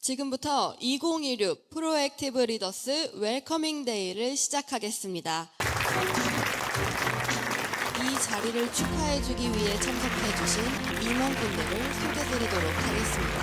지금부터 2016 프로액티브 리더스 웰커밍 데이를 시작하겠습니다. 이 자리를 축하해주기 위해 참석해주신 임원분들을 소개드리도록 하겠습니다.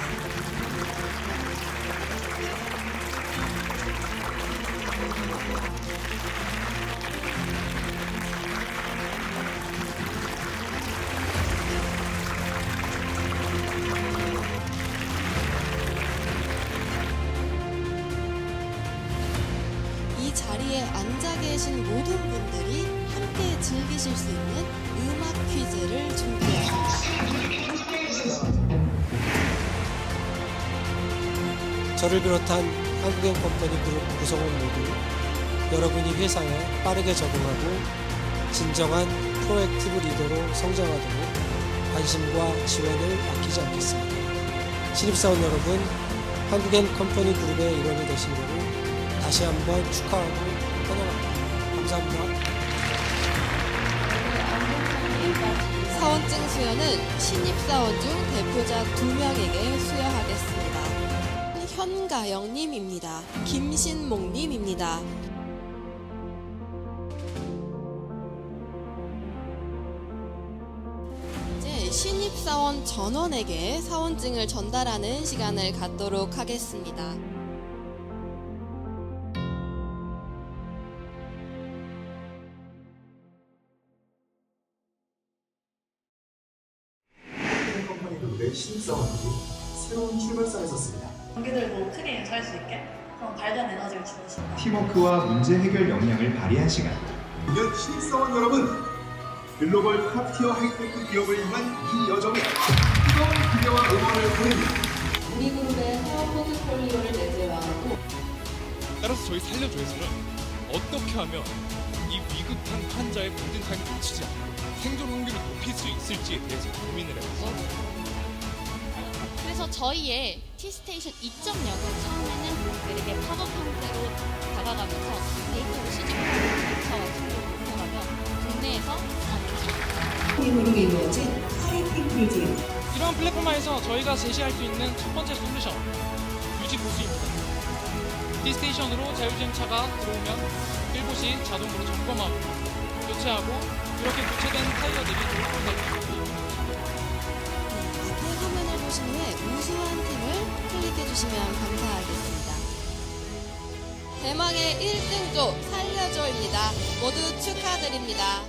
이 자리에 앉아 계신 모든 분들이 함께 즐기실 수 있는 음악 퀴즈를 준비했습니다. 저를 비롯한 한국엔 컴퍼니 그룹 구성원 모두 여러분이 회사에 빠르게 적응하고 진정한 프로액티브 리더로 성장하도록 관심과 지원을 아끼지 않겠습니다. 신입사원 여러분, 한국엔 컴퍼니 그룹의 일원이 되신 것을 다시 한번 축하하고 환영합니다. 감사합니다. 사원증 수여는 신입사원 중 대표자 두명에게 수여하겠습니다. 현가영님입니다. 김신목님입니다. 이제 신입사원 전원에게 사원증을 전달하는 시간을 갖도록 하겠습니다. 컴퍼니 그룹의 신입사원들이 새로운 출발선에 섰습니다. 동기들도 크게 인사할 수 있게 그런 밝은 에너지를 주는 시간. 팀워크와 문제 해결 역량을 발휘한 시간. 이년 신입사원 여러분, 글로벌 탑티어 하이테크 기업을 향한 이 여정에 뜨거운 기대와 응원을 보냅니다. 우리 그룹의 사업 포트폴리오를 내재화하고 따라서 저희 살려줘에서는 어떻게 하면 이 위급한 환자의 삶을 놓치지 않고 생존 확률을 높일 수 있을지에 대해서 고민을 해봤어요. 그래서 저희의 T스테이션 2.0은 처음에는 고객들에게 팝업 형태로 다가가면서 데이터를 수집하고 데이터 같은 걸 공유하며 국내에서 힘으로 이루어진 하이테크리즘 이러한 플랫폼화에서 저희가 제시할 수 있는 첫 번째 솔루션 유지 보수입니다. D스테이션으로 자율주행차가 들어오면 1보시 자동으로 점검하고 교체하고 이렇게 교체된 타이어들이 앞에 주시면 감사하겠습니다. 대망의 1등조 살려줘입니다. 모두 축하드립니다.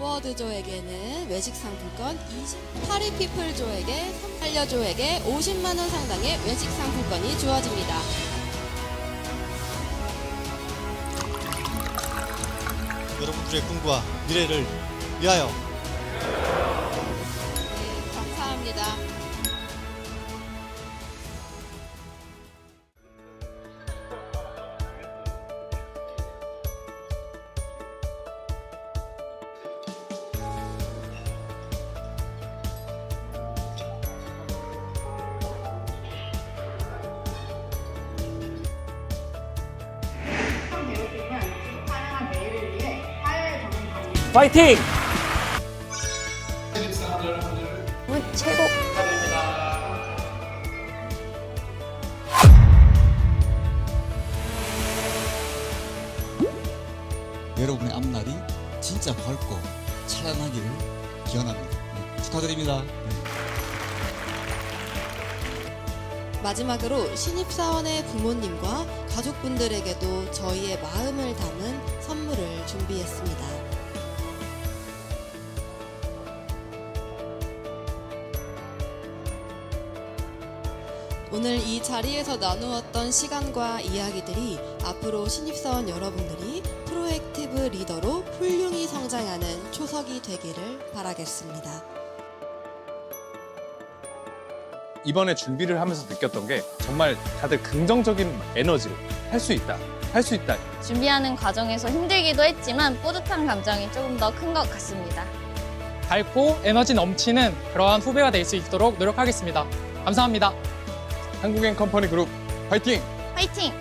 워드조에게는 외식 상품권 20, 파리피플조에게 살려조에게 50만원 상당의 외식 상품권이 주어집니다. 여러분들의 꿈과 미래를 위하여 파이팅! 여러분의 앞날이 진짜 밝고 찬란하기를 기원합니다. 네, 축하드립니다. 네. 마지막으로 신입사원의 부모님과 가족분들에게도 저희의 마음을 담은 선물을 준비했습니다. 오늘 이 자리에서 나누었던 시간과 이야기들이 앞으로 신입사원 여러분들이 프로액티브 리더로 훌륭히 성장하는 초석이 되기를 바라겠습니다. 이번에 준비를 하면서 느꼈던 게 정말 다들 긍정적인 에너지로 할 수 있다, 할 수 있다. 준비하는 과정에서 힘들기도 했지만 뿌듯한 감정이 조금 더 큰 것 같습니다. 밝고 에너지 넘치는 그러한 후배가 될 수 있도록 노력하겠습니다. 감사합니다. 한국엔 컴퍼니 그룹 파이팅! 화이팅!